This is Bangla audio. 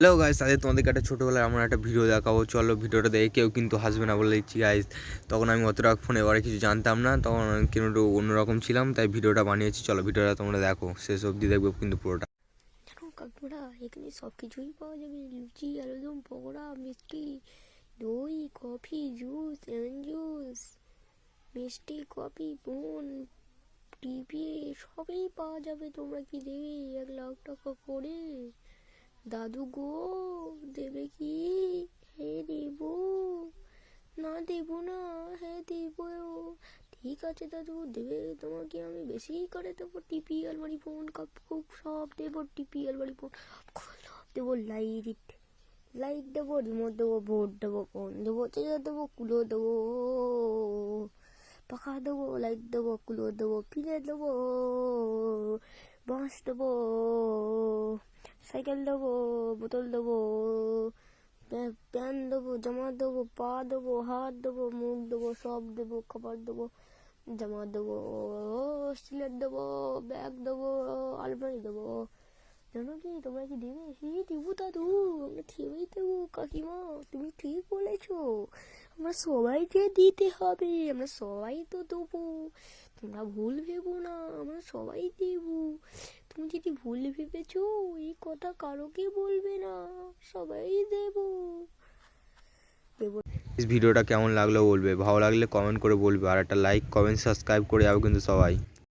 হ্যালো গাইস আজকে তোমাদেরকে একটা ছোটোবেলার আমার একটা ভিডিও দেখাবো। চলো ভিডিওটা দেখে কেউ কিন্তু হাসবে না বলে দিচ্ছি গাইস তখন আমি অতটা ফোনে এবারে কিছু জানতাম না, তখন কিন্তু একটু অন্যরকম ছিলাম, তাই ভিডিওটা বানিয়েছি। চলো ভিডিওটা তোমরা দেখো, শেষ অবধি দেখবে কিন্তু পুরোটা। কাকুরা এখানে সব কিছুই পাওয়া যাবে। লুচি, আলুদম, পকোড়া, মিষ্টি, দই, কফি জুস জুস মিষ্টি, কফি বোন টিপি সবই পাওয়া যাবে। তোমরা কি দেবে? এক লাখ টাকা করে। দাদু গো, দেবে কি? হে দেব। না দেব না হ্যাঁ দেব। ঠিক আছে দাদু, দেবে তোমাকে আমি বেশি করে দেবো টিপি আলমারি ফোন কাপ কুপ সব দেবো টিপি আলমারি ফোন সব দেবো লাইট লাইট দেবো রিমোট দেবো বোর্ড দেবো ফোন দেবো চার্জার দেবো কুলো দেবো, পাখা দেবো লাইট দেবো কুলো দেবো ফিরে দেবো, বাঁশ দেবো। সাইকেল দেবো, বোতল দেবো প্যা- প্যান দেবো, জামা দেবো, পা দেবো, হাত দেবো, মুখ দেবো, সব দেবো, খাবার দেবো, জামা দেবো, স্টিলের দেবো, ব্যাগ দেবো, আলমারি দেবো। জানো কি, তোমরা কি দেবে? হি, দেবো দাদু, আমরা থেবেই দেবো, কাকিমা, তুমি ঠিক বলেছ। আমরা সবাইকে দিতে হবে, আমরা সবাই তো দেবো। তোমরা ভুল ভেবো না, আমরা সবাই দেবো। তুমি যদি ভুল ভেবেছো, এই কথা কারোকে বলবে না। সবাই দেব। দেবো। ভিডিওটা কেমন লাগল বলবে? ভালো লাগলে কমেন্ট করে বলবে। আর একটা লাইক কমেন্ট সাবস্ক্রাইব করে যাবে কিন্তু সবাই।